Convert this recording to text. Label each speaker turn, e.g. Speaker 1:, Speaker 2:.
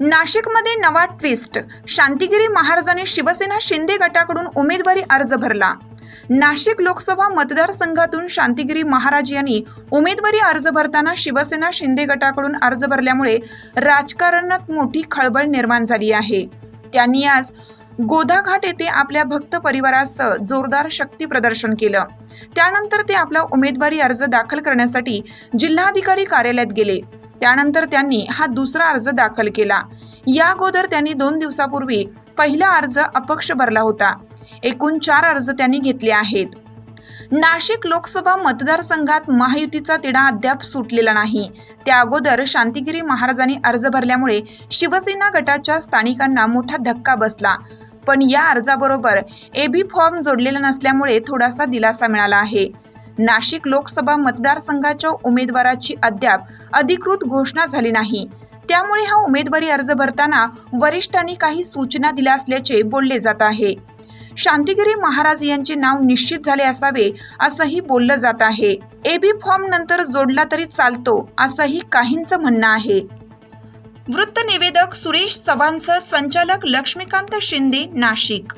Speaker 1: नाशिकमध्ये नवा ट्विस्ट. शांतिगिरी महाराजांनी शिवसेना शिंदे गटाकडून उमेदवारी अर्ज भरला. नाशिक लोकसभा मतदारसंघातून शांतिगिरी महाराज यांनी उमेदवारी अर्ज भरताना शिवसेना शिंदे गटाकडून अर्ज भरल्यामुळे राजकारणात मोठी खळबळ निर्माण झाली आहे. त्यांनी आज गोदाघाट येथे आपल्या भक्त परिवारासह जोरदार शक्ती प्रदर्शन केलं. त्यानंतर ते आपला उमेदवारी अर्ज दाखल करण्यासाठी जिल्हाधिकारी कार्यालयात गेले. त्यानंतर त्यांनी हा दुसरा अर्ज दाखल केला. या अगोदर त्यांनी दोन दिवसापूर्वी पहिला अर्ज अपक्ष भरला होता. एकूण चार अर्ज त्यांनी घेतले आहेत. नाशिक लोकसभा मतदारसंघात महायुतीचा तिढा अद्याप सुटलेला नाही. त्या अगोदर शांतिगिरी महाराजांनी अर्ज भरल्यामुळे शिवसेना गटाच्या स्थानिकांना मोठा धक्का बसला. पण या अर्जाबरोबर एबी फॉर्म जोडलेला नसल्यामुळे थोडासा दिलासा मिळाला आहे. नाशिक लोकसभा मतदारसंघाच्या उमेदवाराची अद्याप अधिकृत घोषणा झाली नाही. त्यामुळे हा उमेदवारी अर्ज भरताना वरिष्ठांनी काही सूचना दिल्या असल्याचे बोलले जात आहे. शांतिगिरी महाराज यांचे नाव निश्चित झाले असावे असंही बोललं जात आहे. एबी फॉर्म नंतर जोडला तरी चालतो असंही काहींचं म्हणणं आहे. वृत्त निवेदक सुरेश चव्हाणसह संचालक लक्ष्मीकांत शिंदे नाशिक.